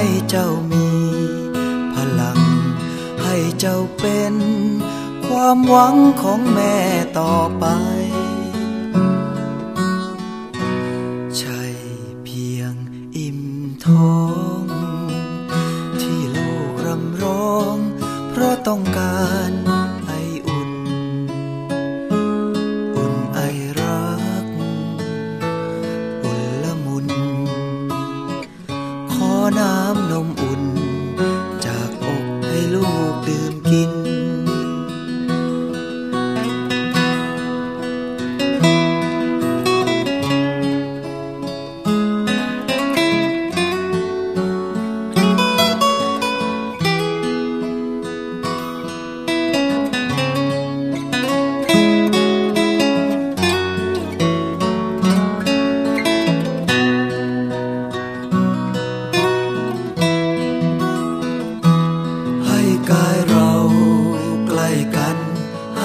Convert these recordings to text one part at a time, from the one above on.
ให้เจ้ามี พลัง ให้เจ้าเป็น ความหวังของแม่ต่อไป ใช่เพียงอิ่มท้อง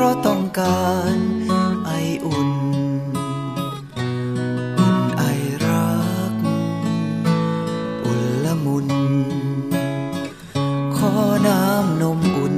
ราะต้องการไออุ่น อุ่นไอรัก อุ่นละมุน ขอน้ำนมอุ่น